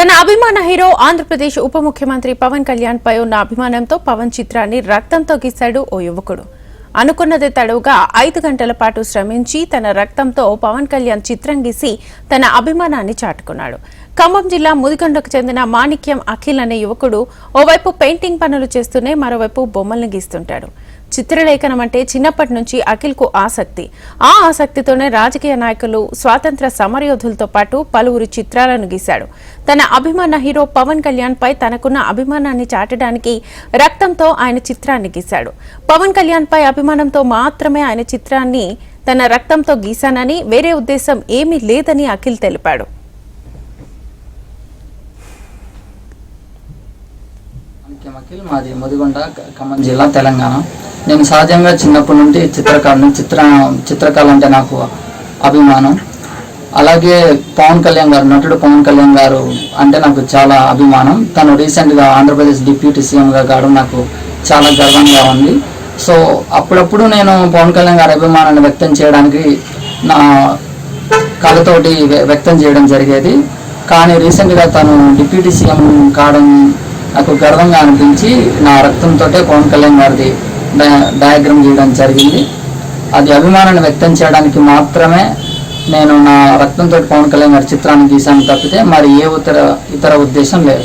తన అభిమాన హీరో ఆంధ్రప్రదేశ్ ఉప ముఖ్యమంత్రి పవన్ కళ్యాణ్ పై ఉన్న అభిమానంతో పవన్ చిత్రాన్ని రక్తంతో గీశాడు ఓ యువకుడు. అనుకున్నది తడవుగా ఐదు గంటల పాటు శ్రమించి తన రక్తంతో పవన్ కళ్యాణ్ చిత్రం గీసి తన అభిమానాన్ని చాటుకున్నాడు. ఖమ్మం జిల్లా ముదిగొండకు చెందిన మాణిక్యం అఖిల్ అనే యువకుడు ఓవైపు పెయింటింగ్ పనులు చేస్తూనే మరోవైపు బొమ్మలను గీస్తుంటాడు. చిత్రలేఖనం అంటే చిన్నప్పటి నుంచి అఖిల్కు ఆసక్తి. ఆ ఆసక్తితోనే రాజకీయ నాయకులు స్వాతంత్ర సమరయోధులతో పాటు పలువురు చిత్రాలను గీశాడు. తన అభిమాన హీరో పవన్ కళ్యాణ్ పై తనకున్న అభిమానాన్ని చాటడానికి రక్తంతో ఆయన చిత్రాన్ని గీశాడు. పవన్ కళ్యాణ్ పై అభిమానంతో మాత్రమే ఆయన చిత్రాన్ని తన రక్తంతో గీశానని వేరే ఉద్దేశం ఏమీ లేదని అఖిల్ తెలిపాడు. మాణిక్యం అఖిల్ మాది ముదిగొండ ఖమ్మం జిల్లా తెలంగాణ. నేను సహజంగా చిన్నప్పటి నుండి చిత్రకారుని చిత్ర చిత్రకళ అంటే నాకు అభిమానం. అలాగే పవన్ కళ్యాణ్ గారు నటుడు పవన్ కళ్యాణ్ గారు అంటే నాకు చాలా అభిమానం. తను రీసెంట్గా ఆంధ్రప్రదేశ్ డిప్యూటీ సీఎంగా కావడం నాకు చాలా గర్వంగా ఉంది. సో అప్పుడప్పుడు నేను పవన్ కళ్యాణ్ గారి అభిమానాన్ని వ్యక్తం చేయడానికి నా కళతోటి వ్య- వ్యక్తం చేయడం జరిగేది. కానీ రీసెంట్గా తను డిప్యూటీ సీఎం కావడం నాకు గర్వంగా అనిపించి నా రక్తంతో పవన్ కళ్యాణ్ గారిది డయా డయాగ్రామ్ గీయడం జరిగింది. అది అభిమానాన్ని వ్యక్తం చేయడానికి మాత్రమే నేను నా రక్తంతో పవన్ కళ్యాణ్ గారి చిత్రాన్ని గీసాను తప్పితే మరి ఏ ఇతర ఇతర ఉద్దేశం లేదు.